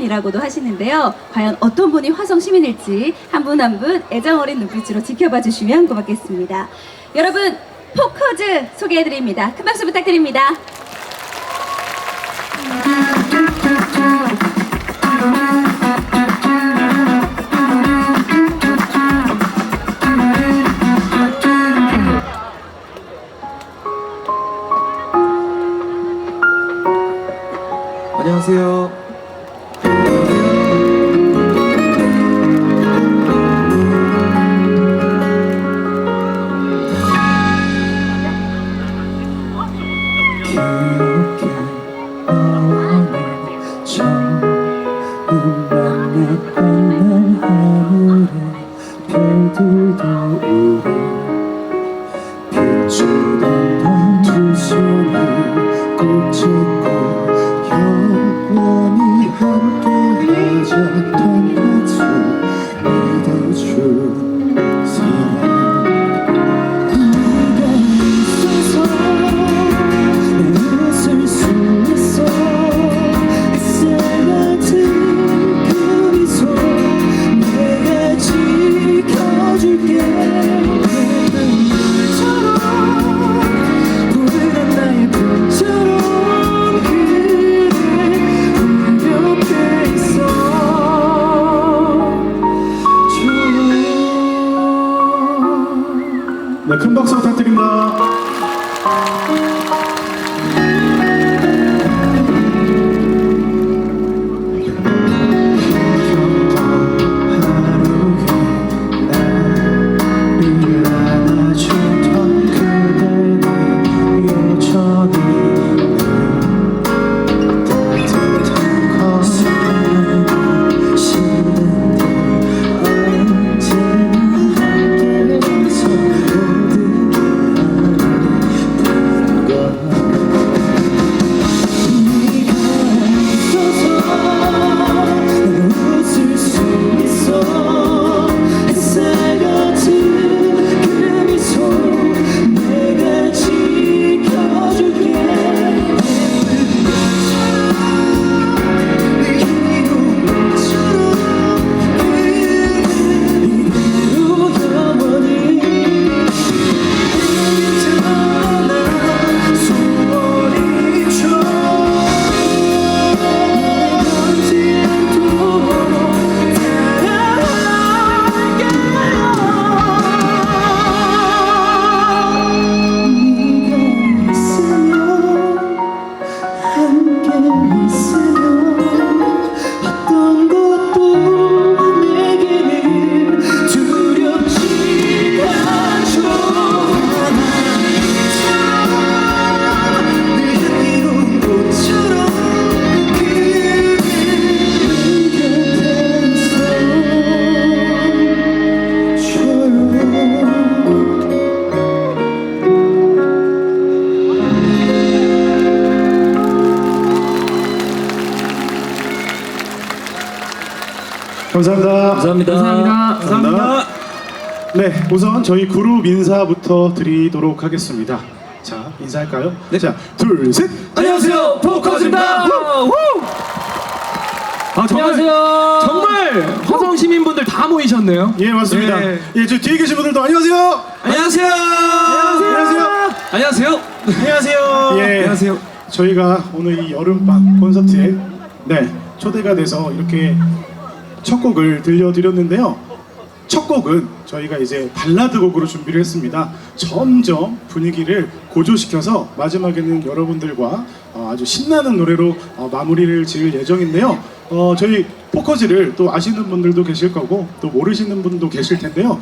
시민이라고도 하시는데요. 과연 어떤 분이 화성 시민일지 한 분 한 분 애정 어린 눈빛으로 지켜봐 주시면 고맙겠습니다. 여러분 포커즈 소개해드립니다. 큰 박수 부탁드립니다. 감사합니다. 감사합니다. 감사합니다. 네, 우선 저희 그룹 인사부터 드리도록 하겠습니다. 자, 인사할까요? 네. 자, 둘, 셋. 안녕하세요, 포커즈입니다. 아, 정말, 안녕하세요. 정말 화성 시민분들 다 모이셨네요. 예, 맞습니다. 예. 예, 저 뒤에 계신 분들도 안녕하세요. 안녕하세요. 안녕하세요. 안녕하세요. 안녕하세요. 예. 안녕하세요. 저희가 오늘 이 여름밤 콘서트에 네, 초대가 돼서 이렇게 첫 곡을 들려드렸는데요. 첫 곡은 저희가 이제 발라드 곡으로 준비를 했습니다. 점점 분위기를 고조시켜서 마지막에는 여러분들과 어, 아주 신나는 노래로 어, 마무리를 지을 예정인데요. 어, 저희 포커즈를 또 아시는 분들도 계실 거고 또 모르시는 분도 계실 텐데요.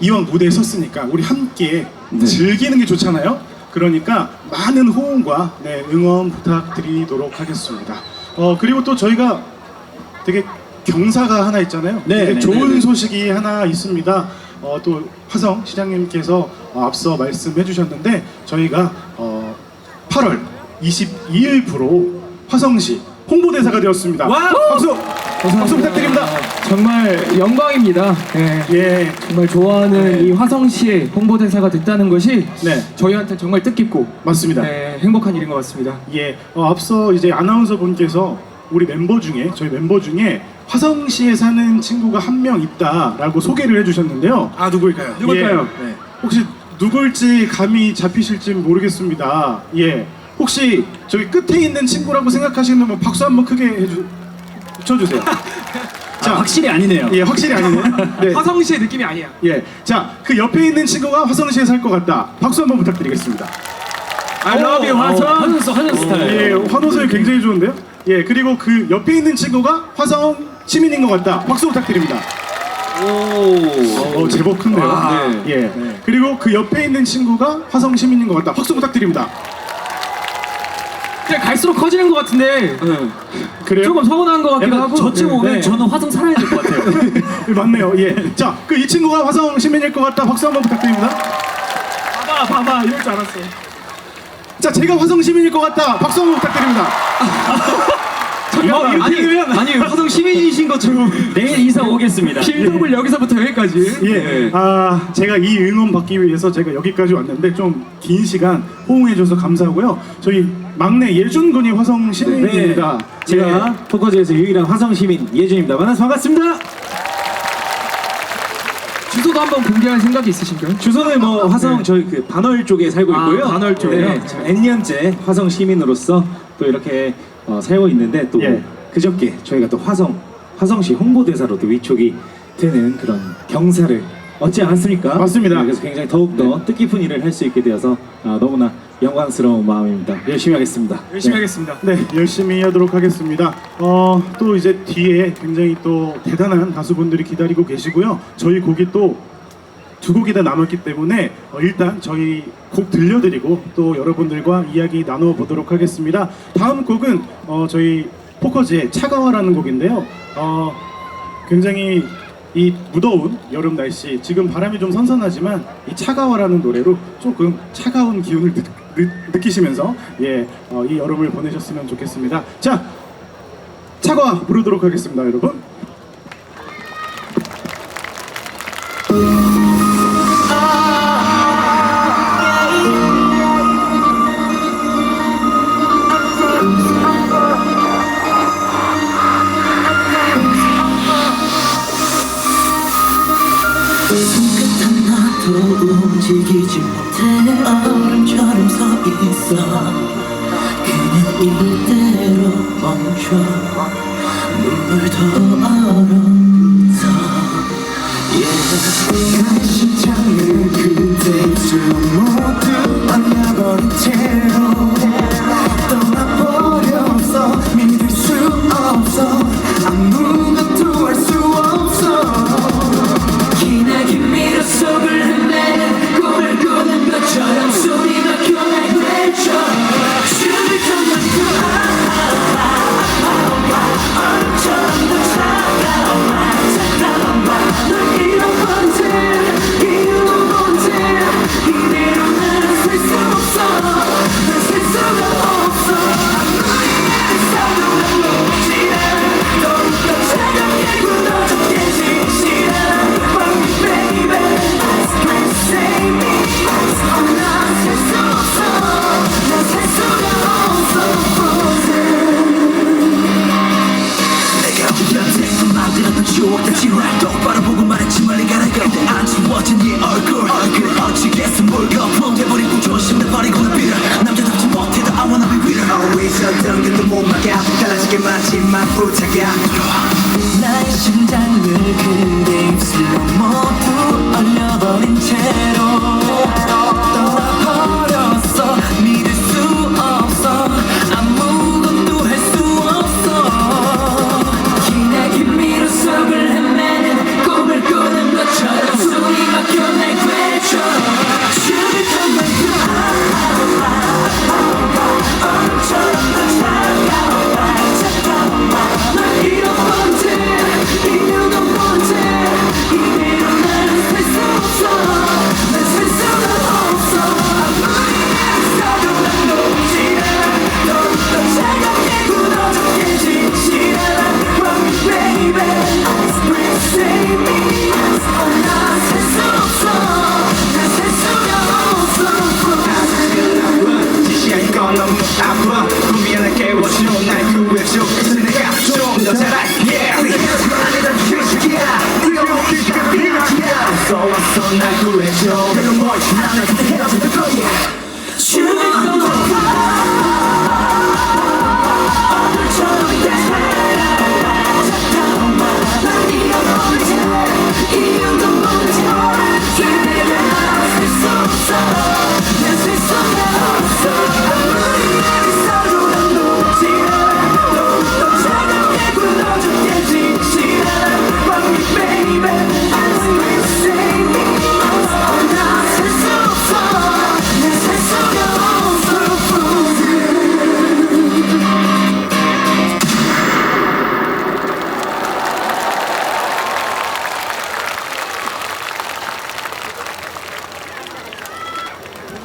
이왕 무대에 섰으니까 우리 함께 즐기는 게 좋잖아요. 그러니까 많은 호응과 네, 응원 부탁드리도록 하겠습니다. 어 그리고 또 저희가 되게 경사가 하나 있잖아요. 네, 네, 좋은 네, 네. 소식이 하나 있습니다. 어, 또 화성 시장님께서 어, 앞서 말씀해 주셨는데 저희가 어, 8월 22일부로 화성시 홍보대사가 되었습니다. 와우! 박수! 박수 부탁드립니다. 정말 영광입니다. 예. 예, 정말 좋아하는 이 화성시의 홍보대사가 됐다는 것이 네, 저희한테 정말 뜻깊고 맞습니다. 네, 행복한 일인 것 같습니다. 예, 어, 앞서 이제 아나운서 분께서 우리 멤버 중에 저희 멤버 중에 화성시에 사는 친구가 한 명 있다라고 소개를 해주셨는데요. 아 누구일까요? 누굴까요? 네. 혹시 누굴지 감이 잡히실지 모르겠습니다. 예. 혹시 저기 끝에 있는 친구라고 생각하시는 분 박수 한번 크게 해주 쳐주세요. 자, 확실히 아니네요. 예, 확실히 아니네요. 네. 화성시의 느낌이 아니야. 예. 자, 그 옆에 있는 친구가 화성시에 살 것 같다. 박수 한번 부탁드리겠습니다. I love you 화성. 화성 화성 스타일. 예, 환호소리 굉장히 좋은데요? 예, 그리고 그 옆에 있는 친구가 화성 시민인 것 같다. 박수 부탁드립니다. 오. 어, 제법 큰데요. 아, 네. 예. 네. 그리고 그 옆에 있는 친구가 화성 시민인 것 같다. 박수 부탁드립니다. 그냥 갈수록 커지는 것 같은데 그래요? 조금 서운한 것 같기도 하고. 저쯤 오면 네. 저는 화성 살아야 될 것 같아요. 예, 맞네요. 예. 자, 그 이 친구가 화성 시민일 것 같다. 박수 한번 부탁드립니다. 봐봐 봐봐 이럴 줄 알았어. 자, 제가 화성 시민일 것 같다. 박수 한번 부탁드립니다. 잠깐만. 아니 아니 화성 시민이신 것처럼 내일 이사 오겠습니다. 빌드업을 여기서부터 여기까지. 예. 네. 아, 제가 이 응원 받기 위해서 제가 여기까지 왔는데 좀 긴 시간 호응해줘서 감사하고요. 저희 막내 예준 군이 화성 시민입니다. 네, 제가 포커즈에서 유일한 화성 시민 예준입니다. 만나서 반갑습니다. 주소도 한번 공개할 생각이 있으신가요? 주소는 뭐 화성 저희 그 반월 쪽에 살고 아, 있고요. 반월 쪽이요? 네, 지금 N년째 화성 시민으로서 또 이렇게 어, 살고 있는데 또 예. 그저께 저희가 또 화성 화성시 홍보대사로도 위촉이 되는 그런 경사를 얻지 않았습니까? 맞습니다. 네, 그래서 굉장히 더욱더 뜻깊은 일을 할 수 있게 되어서 아, 너무나 영광스러운 마음입니다. 열심히 하겠습니다. 열심히 네. 하겠습니다. 네, 열심히 하도록 하겠습니다. 어, 또 이제 뒤에 굉장히 또 대단한 가수분들이 기다리고 계시고요. 저희 곡이 또 두 곡이 다 남았기 때문에 어, 일단 저희 곡 들려드리고 또 여러분들과 이야기 나눠 보도록 하겠습니다. 다음 곡은 어, 저희 포커즈의 차가워라는 곡인데요. 어, 굉장히 이 무더운 여름 날씨 지금 바람이 좀 선선하지만 이 차가워라는 노래로 조금 차가운 기운을 느, 느, 느끼시면서 예, 어, 이 여름을 보내셨으면 좋겠습니다. 자, 차가워 부르도록 하겠습니다, 여러분. 있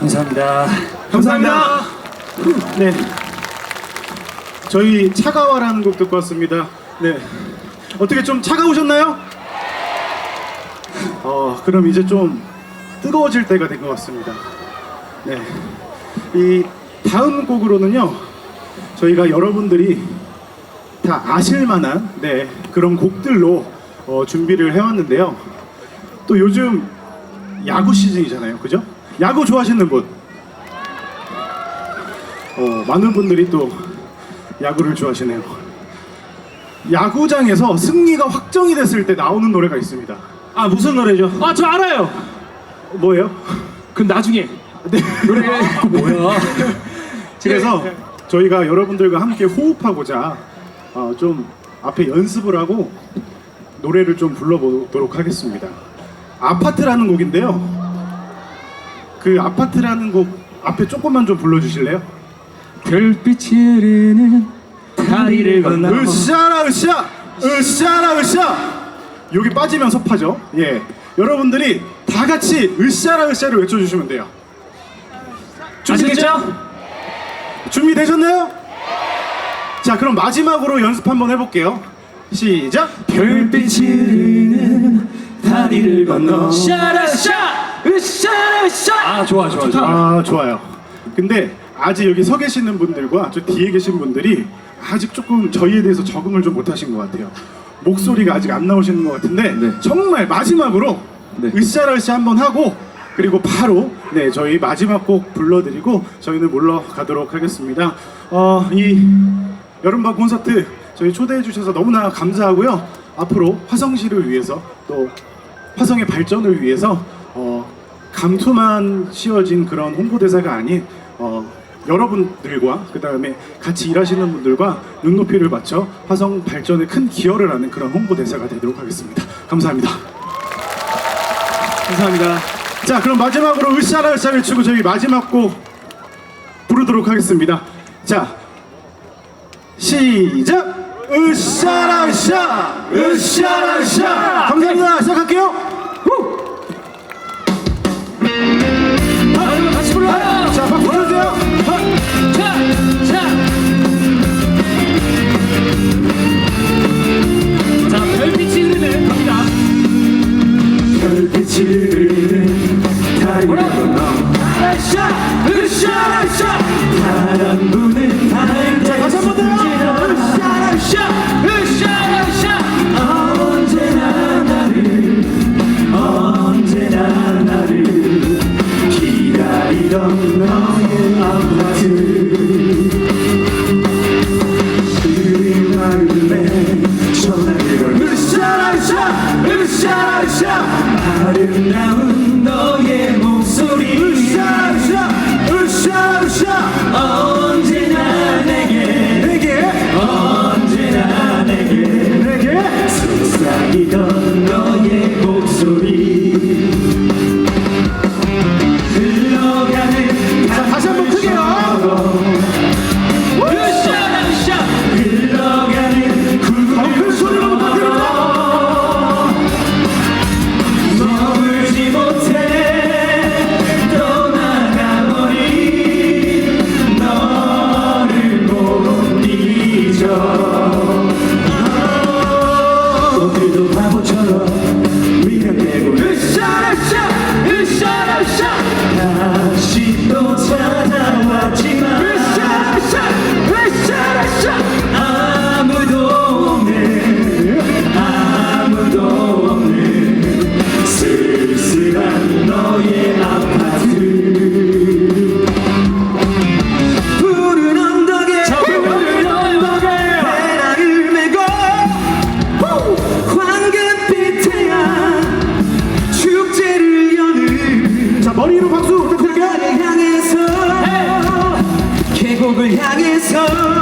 감사합니다. 감사합니다. 네. 저희 차가워라는 곡 듣고 왔습니다. 네. 어떻게 좀 차가우셨나요? 어, 그럼 이제 좀 뜨거워질 때가 된 것 같습니다. 네. 이 다음 곡으로는요. 저희가 여러분들이 다 아실 만한 네, 그런 곡들로 어, 준비를 해왔는데요. 또 요즘 야구 시즌이잖아요. 그죠? 야구 좋아하시는 분? 어, 많은 분들이 또 야구를 좋아하시네요. 야구장에서 승리가 확정이 됐을 때 나오는 노래가 있습니다. 아 무슨 노래죠? 아 저 알아요. 뭐예요? 그 나중에 네. 노래 그 뭐야? 그래서 저희가 여러분들과 함께 호흡하고자 어, 좀 앞에 연습을 하고 노래를 좀 불러보도록 하겠습니다. 아파트라는 곡인데요. 그 아파트라는 곡 앞에 조금만 좀 불러주실래요? 별빛이 흐르는 다리를 건너. 으쌰라 으쌰 으쌰라 으쌰 여기 빠지면 섭하죠 예 여러분들이 다 같이 으쌰라 으쌰를 외쳐주시면 돼요 아시겠죠? 준비되셨나요? 자 그럼 마지막으로 연습 한번 해볼게요 시작 별빛이 흐르는 다리를 건너. 샤라샤 으샤라샤. 아 좋아 좋아 좋아. 아 좋아요 근데 아직 여기 서 계시는 분들과 저 뒤에 계신 분들이 아직 조금 저희에 대해서 적응을 좀 못하신 것 같아요 목소리가 아직 안 나오시는 것 같은데 네. 정말 마지막으로 네. 으쌰라으쌰 한번 하고 그리고 바로 네 저희 마지막 곡 불러드리고 저희는 물러가도록 하겠습니다 어, 이 여름밤 콘서트 저희 초대해 주셔서 너무나 감사하고요 앞으로 화성시를 위해서 또 화성의 발전을 위해서 어, 감투만 씌워진 그런 홍보대사가 아닌 어, 여러분들과 그 다음에 같이 일하시는 분들과 눈높이를 맞춰 화성 발전에 큰 기여를 하는 그런 홍보대사가 되도록 하겠습니다. 감사합니다. 감사합니다. 자 그럼 마지막으로 으쌰라 으쌰 외치고 저희 마지막 곡 부르도록 하겠습니다. 자 시작! 으쌰라 으쌰! 으쌰라 으쌰! 감사합니다. 시작할게요. 불러요. 자, 박수 주세요. 자, 자. 자, 별빛이 흐르는 갑니다. 별빛이 흐르는 다리를 건너 으샤, 으샤, 으샤. 바람 부 행복을 향해서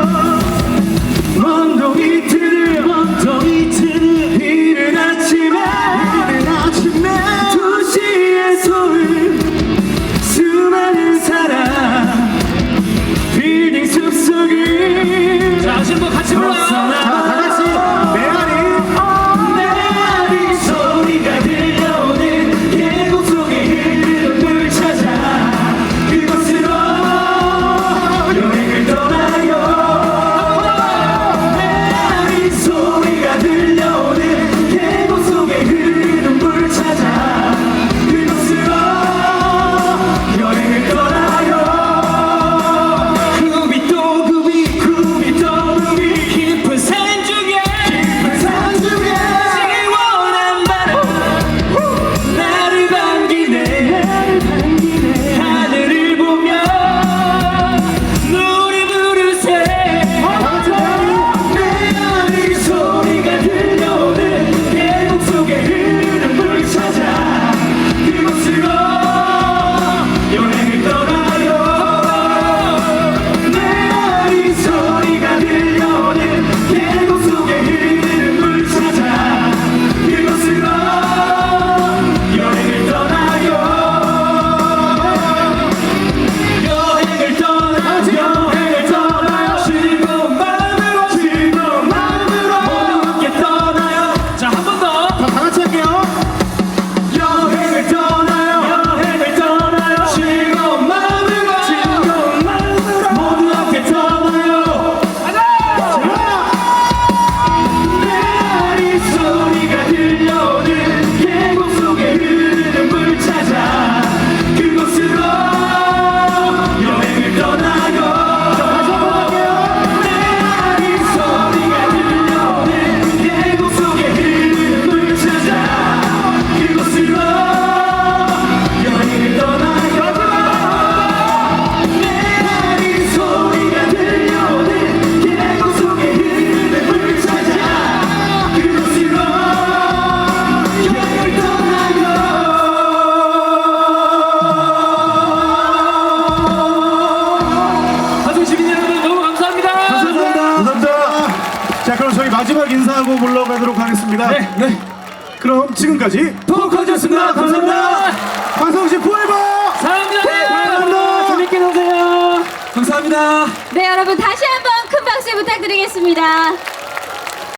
그럼